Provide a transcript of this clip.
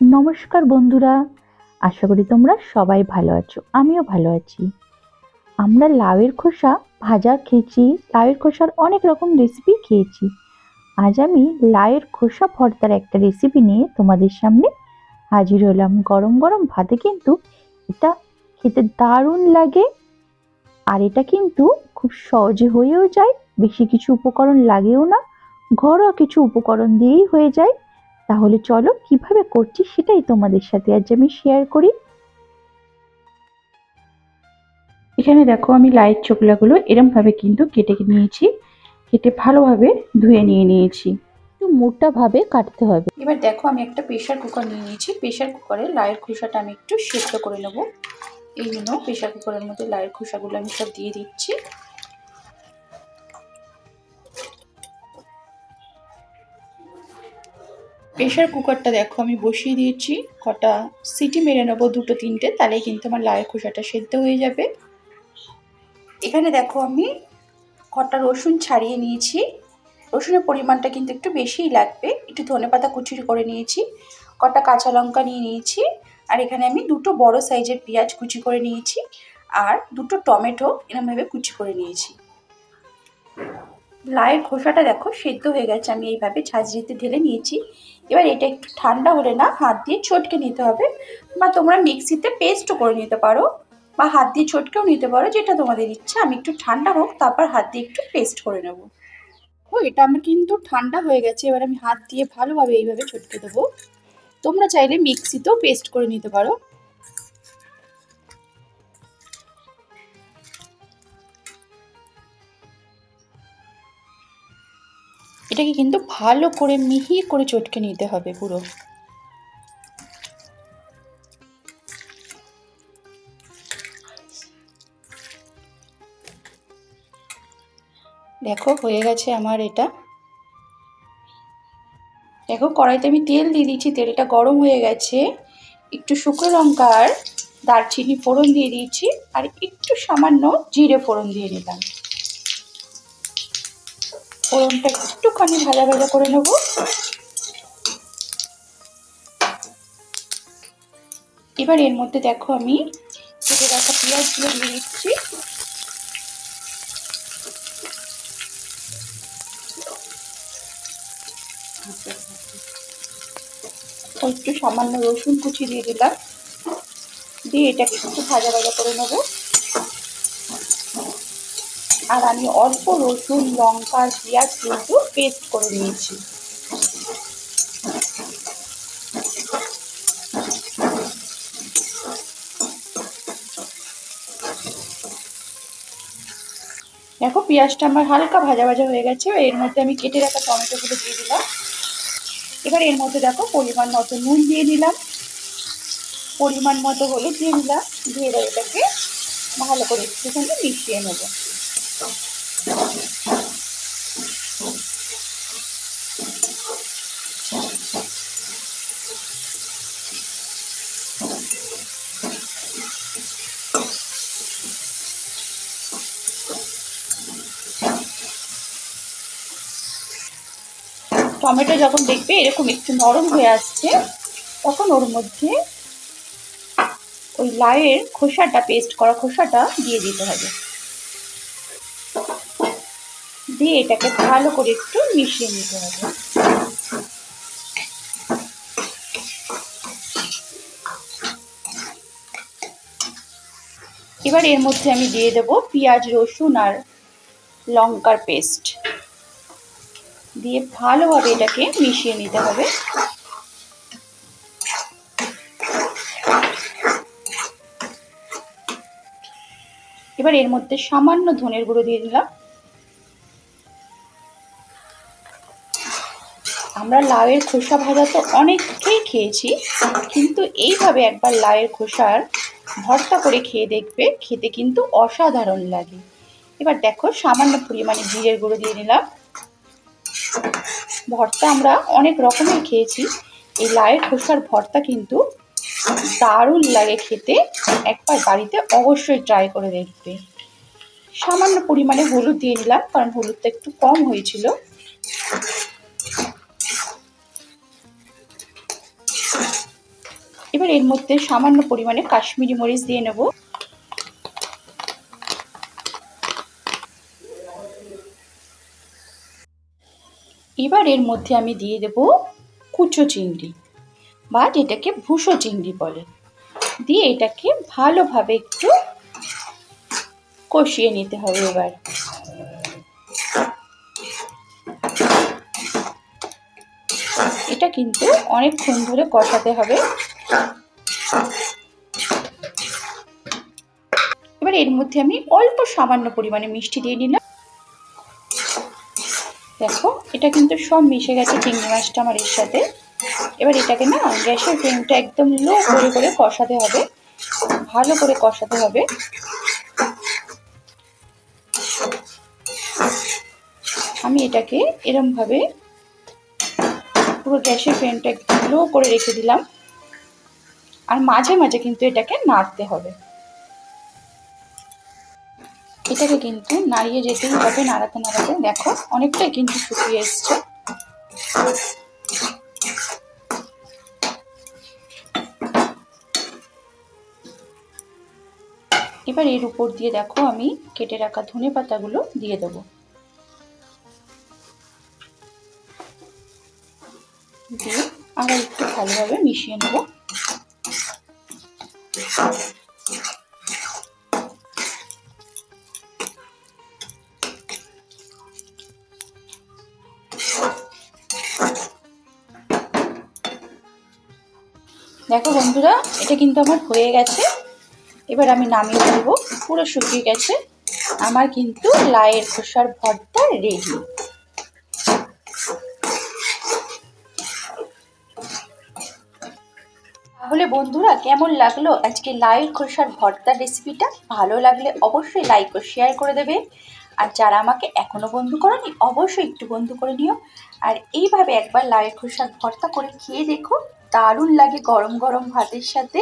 নমস্কার বন্ধুরা, আশা করি তোমরা সবাই ভালো আছো, আমিও ভালো আছি। আমরা লাউয়ের খোসা, ভাজা খেয়েছি, লাউয়ের খোসার অনেক রকম রেসিপি খেয়েছি। আজ আমি লাউয়ের খোসা ভর্তার একটা রেসিপি নিয়ে তোমাদের সামনে হাজির হলাম। গরম গরম ভাতে কিন্তু এটা খেতে দারুণ লাগে আর এটা কিন্তু খুব সহজে হয়েও যায়, বেশি কিছু উপকরণ লাগেও না, ঘরোয়া কিছু উপকরণ দিয়েই হয়ে যায়। তাহলে চলো, কীভাবে করছি সেটাই তোমাদের সাথে আজ আমি শেয়ার করি। এখানে দেখো আমি লাইট চোকলাগুলো এরমভাবে কিন্তু কেটে নিয়েছি। কেটে ভালোভাবে ধুয়ে নিয়ে নিয়েছি। একটু মোটাভাবে কাটতে হবে। এবার দেখো আমি একটা প্রেশার কুকার নিয়ে নিয়েছি। প্রেশার কুকারে লায়ের খোসাটা আমি একটু সেদ্ধ করে নেব। এই জন্য প্রেশার কুকারের মধ্যে লায়ের খোসাগুলো আমি সব দিয়ে দিচ্ছি। প্রেশার কুকারটা দেখো, আমি বসিয়ে দিয়েছি। কটা সিটি মেরে নেব, দুটো, তিনটে তাহলে কিন্তু আমার লায়ের খোসাটা সেদ্ধ হয়ে যাবে। এখানে দেখো আমি কটা রসুন ছাড়িয়ে নিয়েছি। রসুনের পরিমাণটা কিন্তু একটু বেশিই লাগবে। একটু ধনে পাতা কুচি করে নিয়েছি। কটা কাঁচা লঙ্কা নিয়ে নিয়েছি। আর এখানে আমি দুটো বড় সাইজের পেঁয়াজ কুচি করে নিয়েছি। আর দুটো টমেটো এরমভাবে কুচি করে নিয়েছি। লায়ের খোসাটা দেখো, সেদ্ধ হয়ে গেছে। আমি এইভাবে ঝাঁঝরিতে ঢেলে নিয়েছি। এবার এটা একটু ঠান্ডা হলে না, হাত দিয়ে ছটকে নিতে হবে। বা তোমরা মিক্সিতে পেস্টও করে নিতে পারো। বা হাত দিয়ে ছটকেও নিতে পারো, যেটা তোমাদের ইচ্ছা। আমি একটু ঠান্ডা হোক, তারপর হাত দিয়ে একটু পেস্ট করে নেব। ও, এটা আমার কিন্তু ঠান্ডা হয়ে গেছে। এবার আমি হাত দিয়ে ভালোভাবে এইভাবে ছটকে দেবো। তোমরা চাইলে মিক্সিতেও পেস্ট করে নিতে পারো। এটাকে কিন্তু ভালো করে মিহি করে চটকে নিতে হবে পুরো। দেখো, হয়ে গেছে আমার এটা। দেখো, কড়াইতে আমি তেল দিয়ে দিচ্ছি তেলটা গরম হয়ে গেছে। একটু শুকনো লঙ্কার দারচিনি ফোড়ন দিয়ে দিয়েছি, আর একটু সামান্য জিরে ফোড়ন দিয়ে নিলাম ফোড়নটা একটুখানি ভাজা ভাজা করে নেব। এবার এর মধ্যে দেখো আমি কেটে রাখা পেঁয়াজগুলো দিয়ে দিচ্ছি। একটু সামান্য রসুন কুচি দিয়ে দিলাম। দিয়ে এটাকে একটু ভাজা ভাজা করে নেব। আর আমি অল্প রসুন, লঙ্কা, পেঁয়াজ কিন্তু পেস্ট করে নিয়েছি। দেখো, পেঁয়াজটা আমার হালকা ভাজা ভাজা হয়ে গেছে এর মধ্যে আমি কেটে রাখা টমেটোগুলো দিয়ে দিলাম। এবার এর মধ্যে দেখো, পরিমাণ মতো নুন দিয়ে দিলাম। পরিমাণ মতো হলুদ দিয়ে দিলাম। দিয়ে এটাকে ভালো করে একটুখানি মিশিয়ে নেব। টমেটো যখন দেখবে এরকম একটু নরম হয়ে আসছে, তখন ওর মধ্যে ওই লাইয়ের খোসাটা, পেস্ট করা খোসাটা দিয়ে দিতে হবে। দিয়ে এটাকে ভালো করে একটু মিশিয়ে নিতে হবে। এবার এর মধ্যে আমি দিয়ে দেবো পেঁয়াজ, রসুন আর লঙ্কার পেস্ট। দিয়ে ভালোভাবে এটাকে মিশিয়ে নিতে হবে। এবার এর মধ্যে সামান্য ধনের গুঁড়ো দিয়ে দিলাম। আমরা লাউয়ের খোসা ভাজা তো অনেককেই খেয়েছি, কিন্তু এইভাবে একবার লাউয়ের খোসার ভর্তা করে খেয়ে দেখবে, খেতে কিন্তু অসাধারণ লাগে। এবার দেখো, সামান্য পরিমাণে জিরের গুঁড়ো দিয়ে নিলাম। ভর্তা আমরা অনেক রকমের খেয়েছি। এই লাউয়ের খোসার ভর্তা কিন্তু দারুণ লাগে খেতে, একবার বাড়িতে অবশ্যই ট্রাই করে দেখবে। সামান্য পরিমাণে হলুদ দিয়ে নিলাম, কারণ হলুদটা একটু কম হয়েছিল। এবার এর মধ্যে সামান্য পরিমাণে কাশ্মীরি মরিচ দিয়ে নেব। এবার এর মধ্যে আমি দিয়ে দেব কুচো চিংড়ি বা যেটাকে ভুসো চিংড়ি বলে। দিয়ে এটাকে ভালোভাবে একটু কষিয়ে নিতে হবে এবার। এটা কিন্তু অনেকক্ষণ ধরে কষাতে হবে। এবার এর মধ্যে আমি অল্প সামান্য পরিমাণে মিষ্টি দিয়ে নিলাম। দেখো, এটা কিন্তু সব মিশে গেছে চিংড়ি মাছটা আমার এর সাথে। এবার এটাকে না, গ্যাসের ফ্লেমটা একদম লো করে করে কষাতে হবে। ভালো করে কষাতে হবে। আমি এটাকে এরমভাবে পুরো গ্যাসের ফ্লেমটা একদম লো করে রেখে দিলাম। আর মাঝে মাঝে কিন্তু এটাকে নাড়তে হবে। এটাকে কিন্তু নাড়িয়ে যেতেই হবে, নাড়াতে নাড়াতে। দেখো, অনেকটাই কিন্তু শুকিয়ে এসছে। এবার এর উপর দিয়ে দেখো, আমি কেটে রাখা ধনে পাতাগুলো দিয়ে দেবো। দিয়ে আবার একটু ভালোভাবে মিশিয়ে নেব। দেখো বন্ধুরা, এটা কিন্তু আমার হয়ে গেছে। এবার আমি নামিয়ে দেবো পুরো শুকিয়ে গেছে। আমার কিন্তু লায়ের খোসার ভর্তা রেডি তাহলে বন্ধুরা, কেমন লাগল আজকে লাল খোসার ভর্তার রেসিপিটা ভালো লাগলে অবশ্যই লাইক ও শেয়ার করে দেবে। আর যারা আমাকে এখনও বন্ধু করেনি, অবশ্যই একটু বন্ধু করে নিও। আর এইভাবে একবার লাল খোসার ভর্তা করে খেয়ে দেখো, দারুণ লাগে গরম গরম ভাতের সাথে।